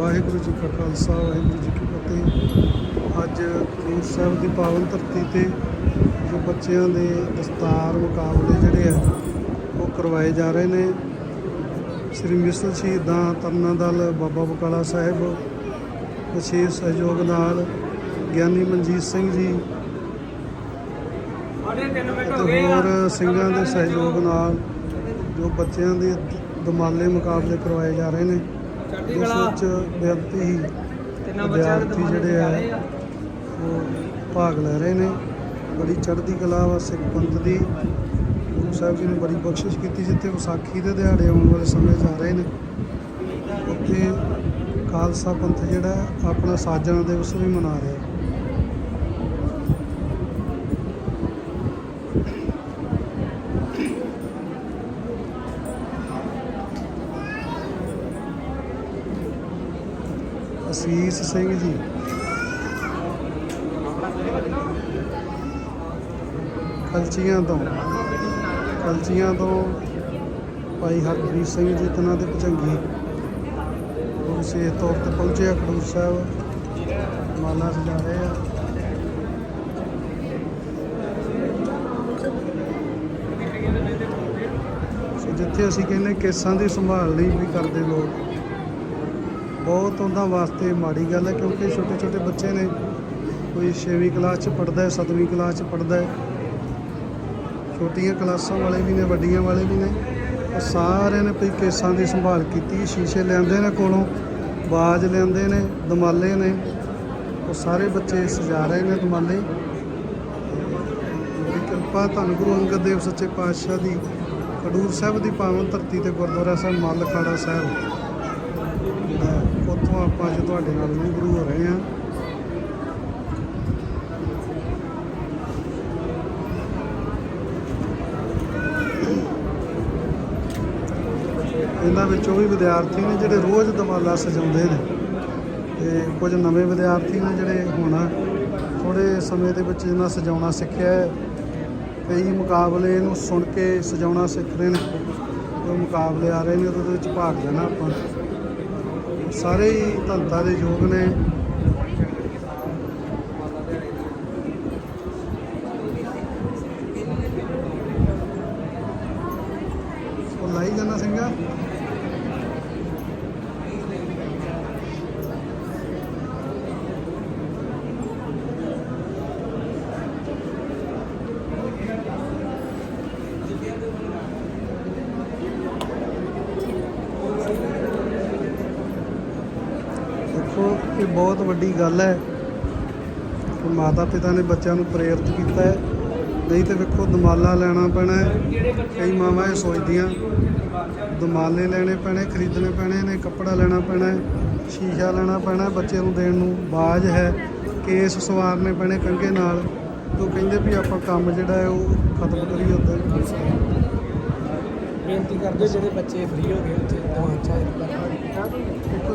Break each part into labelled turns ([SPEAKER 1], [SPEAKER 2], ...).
[SPEAKER 1] ਵਾਹਿਗੁਰੂ ਜੀ ਕਾ ਖਾਲਸਾ ਵਾਹਿਗੁਰੂ ਜੀ ਕੀ ਫਤਿਹ। ਅੱਜ ਖਡੂਰ ਸਾਹਿਬ ਦੀ ਪਾਵਨ ਧਰਤੀ ਤੇ ਜੋ ਬੱਚਿਆਂ ਦੇ ਦਸਤਾਰ ਮੁਕਾਬਲੇ ਜਿਹੜੇ ਆ ਉਹ ਕਰਵਾਏ ਜਾ ਰਹੇ ਨੇ। ਸ੍ਰੀ ਮਿਸਲ ਸ਼ਹੀਦਾਂ ਤਰਨਾ ਦਲ ਬਾਬਾ ਬਕਾਲਾ ਸਾਹਿਬ ਵਿਸ਼ੇਸ਼ ਸਹਿਯੋਗ ਨਾਲ ਗਿਆਨੀ ਮਨਜੀਤ ਸਿੰਘ ਜੀ ਅਤੇ ਹੋਰ ਸਿੰਘਾਂ ਦੇ ਸਹਿਯੋਗ ਨਾਲ ਜੋ ਬੱਚਿਆਂ ਦੇ ਦਮਾਲੇ ਮੁਕਾਬਲੇ ਕਰਵਾਏ ਜਾ ਰਹੇ ਨੇ। ਵਿੱਚ ਬੇਅੰਤੀ ਹੀ ਵਿਦਿਆਰਥੀ ਜਿਹੜੇ ਆ ਉਹ ਭਾਗ ਲੈ ਰਹੇ ਨੇ। ਬੜੀ ਚੜ੍ਹਦੀ ਕਲਾ ਵਾ ਸਿੱਖ ਪੰਥ ਦੀ। ਗੁਰੂ ਸਾਹਿਬ ਜੀ ਨੇ ਬੜੀ ਬਖਸ਼ਿਸ਼ ਕੀਤੀ ਜਿੱਥੇ ਵਿਸਾਖੀ ਦੇ ਦਿਹਾੜੇ ਆਉਣ ਵਾਲੇ ਸਮੇਂ ਜਾ ਰਹੇ ਨੇ। ਉੱਥੇ ਖਾਲਸਾ ਪੰਥ ਜਿਹੜਾ ਆਪਣਾ ਸਾਜਣਾ ਦਿਵਸ ਵੀ ਮਨਾ ਰਿਹਾ ਹੈ ਅਸੀਸ ਸਿੰਘ ਜੀ। ਕਲਚੀਆਂ ਤੋਂ। ਕਲਚੀਆਂ ਤੋਂ ਭਾਈ ਹਰਪ੍ਰੀਤ ਸਿੰਘ ਜੀ ਤਨਾਂ ਦੇ ਭਜੰਗੀ। ਉਹ ਵਿਸ਼ੇਸ਼ ਤੌਰ ਤੇ ਪਹੁੰਚੇ ਆ ਖਡੂਰ ਸਾਹਿਬ। ਮਾਲਾ ਸਜਾ ਰਹੇ ਆ। ਜਿੱਥੇ ਅਸੀਂ ਕਹਿੰਦੇ ਕੇਸਾਂ ਦੀ ਸੰਭਾਲ ਲਈ ਵੀ ਕਰਦੇ ਲੋਕ। ਬਹੁਤ ਉਹਨਾਂ ਵਾਸਤੇ ਮਾੜੀ ਗੱਲ ਹੈ ਕਿਉਂਕਿ ਛੋਟੇ ਛੋਟੇ ਬੱਚੇ ਨੇ। ਕੋਈ 6ਵੀਂ ਕਲਾਸ ਚ ਪੜਦਾ ਹੈ 7ਵੀਂ ਕਲਾਸ ਚ ਪੜਦਾ ਹੈ। ਛੋਟੀਆਂ ਕਲਾਸਾਂ ਵਾਲੇ ਵੀ ਨੇ, ਵੱਡੀਆਂ ਵਾਲੇ ਵੀ ਨੇ। ਸਾਰਿਆਂ ਨੇ ਭਈ ਕੇਸਾਂ ਦੀ ਸੰਭਾਲ ਕੀਤੀ ਸ਼ੀਸ਼ੇ ਲਿਆਂਦੇ ਨੇ ਕੋਲੋਂ, ਬਾਜ ਲਿਆਂਦੇ ਨੇ, ਦਮਾਲੇ ਨੇ। ਉਹ ਸਾਰੇ ਬੱਚੇ ਸਜਾ ਰਹੇ ਨੇ ਦਮਾਲੇ। ਕਿਰਪਾ ਧੰਨ ਗੁਰੂ ਅੰਗਦ ਦੇਵ ਸੱਚੇ ਪਾਤਸ਼ਾਹ ਦੀ, ਖਡੂਰ ਸਾਹਿਬ ਦੀ ਪਾਵਨ ਧਰਤੀ ਤੇ ਗੁਰਦੁਆਰਾ ਸਾਹਿਬ ਮੱਲ ਖਾੜਾ ਸਾਹਿਬ। ਉੱਥੋਂ ਆਪਾਂ ਅੱਜ ਤੁਹਾਡੇ ਨਾਲ ਰੂਬਰੂ ਹੋ ਰਹੇ ਹਾਂ। ਇਹਨਾਂ ਵਿੱਚ ਉਹ ਵੀ ਵਿਦਿਆਰਥੀ ਨੇ ਜਿਹੜੇ ਰੋਜ਼ ਦਮਾਲਾ ਸਜਾਉਂਦੇ ਨੇ ਤੇ ਕੁਝ ਨਵੇਂ ਵਿਦਿਆਰਥੀ ਨੇ ਜਿਹੜੇ ਹੁਣ ਥੋੜੇ ਸਮੇਂ ਦੇ ਵਿੱਚ ਇਹਨਾਂ ਸਜਾਉਣਾ ਸਿੱਖਿਆ ਹੈ। ਕਈ ਮੁਕਾਬਲੇ ਨੂੰ ਸੁਣ ਕੇ ਸਜਾਉਣਾ ਸਿੱਖ ਰਹੇ ਨੇ, ਜੋ ਮੁਕਾਬਲੇ ਆ ਰਹੇ ਨੇ, ਉਹਦੇ ਵਿੱਚ ਭਾਗ ਲੈਣਾ ਆਪਾਂ। ਸਾਰੇ ਹੀ ਧੰਤਾ ਦੇ ਯੋਗ ਨੇ। ਉਹ ਲਾਈ ਜਾਣਾ ਸਿੰਘਾ ਇਹ ਬਹੁਤ ਵੱਡੀ ਗੱਲ ਹੈ। ਕਿ ਮਾਤਾ ਪਿਤਾ ਨੇ ਬੱਚਿਆਂ ਨੂੰ ਪ੍ਰੇਰਿਤ ਕੀਤਾ ਹੈ। ਨਹੀਂ ਤੇ ਵੇਖੋ ਦਮਾਲਾ ਲੈਣਾ ਪੈਣਾ ਹੈ। ਕਈ ਮਾਵਾਂ ਇਹ ਸੋਚਦੀਆਂ ਦਮਾਲੇ ਲੈਣੇ ਪੈਣੇ ਖਰੀਦਣੇ ਪੈਣੇ ਨੇ ਕੱਪੜਾ ਲੈਣਾ ਪੈਣਾ ਹੈ ਸ਼ੀਸ਼ਾ ਲੈਣਾ ਪੈਣਾ ਹੈ ਬੱਚੇ ਨੂੰ ਦੇਣ ਨੂੰ ਬਾਜ ਹੈ। ਕੇਸ ਸਵਾਰਨੇ ਪੈਣੇ ਕੰਘੇ ਨਾਲ। ਤੇ ਕਹਿੰਦੇ ਵੀ ਆਪਾਂ ਕੰਮ ਜਿਹੜਾ ਹੈ ਉਹ ਖਤਮ ਕਰੀਏ ਉੱਦਾਂ
[SPEAKER 2] ਬੇਨਤੀ ਕਰਦੇ ਜਿਹੜੇ ਬੱਚੇ ਫ੍ਰੀ ਹੋ ਗਏ ਉੱਥੇ ਦਵਾਨ ਚਾਹੀਦਾ
[SPEAKER 1] ਦੇਖੋ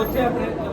[SPEAKER 2] Оце